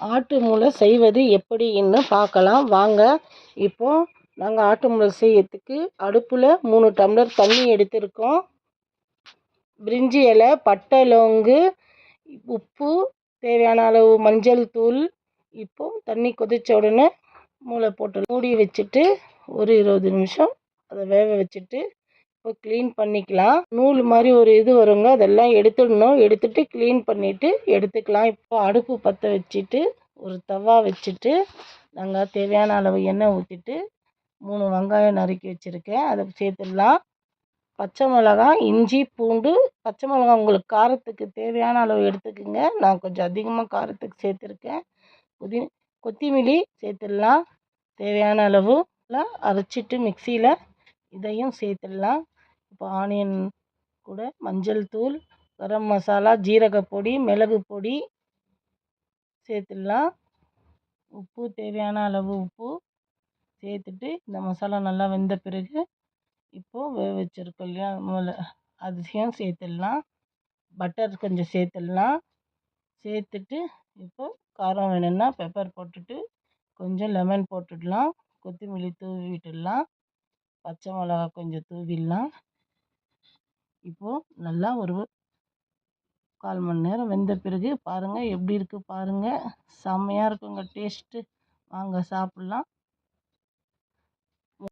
ஆட்டு மூளை செய்வது எப்படின்னு பார்க்கலாம். வாங்க இப்போது நாங்கள் ஆட்டு மூளை செய்யறதுக்கு அடுப்பில் மூணு டம்ளர் தண்ணி எடுத்திருக்கோம். பிரிஞ்சி இலை பட்டை லோங்கு உப்பு தேவையான அளவு மஞ்சள் தூள் இப்போது தண்ணி கொதித்த உடனே மூளை போட்டு மூடி வச்சுட்டு ஒரு இருபது நிமிஷம் அதை வேக வச்சுட்டு இப்போ க்ளீன் பண்ணிக்கலாம். நூல் மாதிரி ஒரு இது வருங்க. அதெல்லாம் எடுத்துடணும். எடுத்துட்டு க்ளீன் பண்ணிவிட்டு எடுத்துக்கலாம். இப்போ அடுப்பு பற்ற வச்சுட்டு ஒரு தவா வச்சுட்டு நாங்கள் தேவையான அளவு எண்ணெய் ஊற்றிட்டு மூணு வெங்காயம் நறுக்கி வச்சுருக்கேன். அதை சேர்த்துடலாம். பச்சை மிளகா இஞ்சி பூண்டு. பச்சை மிளகா உங்களுக்கு காரத்துக்கு தேவையான அளவு எடுத்துக்கோங்க. நான் கொஞ்சம் அதிகமாக காரத்துக்கு சேர்த்துருக்கேன். புதி கொத்திமல்லி சேர்த்துடலாம். தேவையான அளவு அரைச்சிட்டு மிக்சியில் இதையும் சேர்த்துடலாம். இப்போ ஆனியன் கூட மஞ்சள் தூள் கரம் மசாலா ஜீரகப்பொடி மிளகு பொடி சேர்த்துடலாம். உப்பு தேவையான அளவு உப்பு சேர்த்துட்டு இந்த மசாலா நல்லா வெந்த பிறகு இப்போது வேக வச்சுருக்கோம் இல்லையா மூளை அதையும் சேர்த்துடலாம். பட்டர் கொஞ்சம் சேர்த்துடலாம். சேர்த்துட்டு இப்போது காரம் வேணும்னா பெப்பர் போட்டுட்டு கொஞ்சம் லெமன் போட்டுடலாம். கொத்தமல்லி தூவி விட்டுடலாம். பச்சை மிளகா கொஞ்சம் தூவிடலாம். இப்போது நல்லா ஒரு கால் மணி நேரம் வெந்த பிறகு பாருங்கள் எப்படி இருக்குது பாருங்கள் செம்மையாக இருக்குங்க டேஸ்ட்டு வாங்க சாப்பிட்லாம்.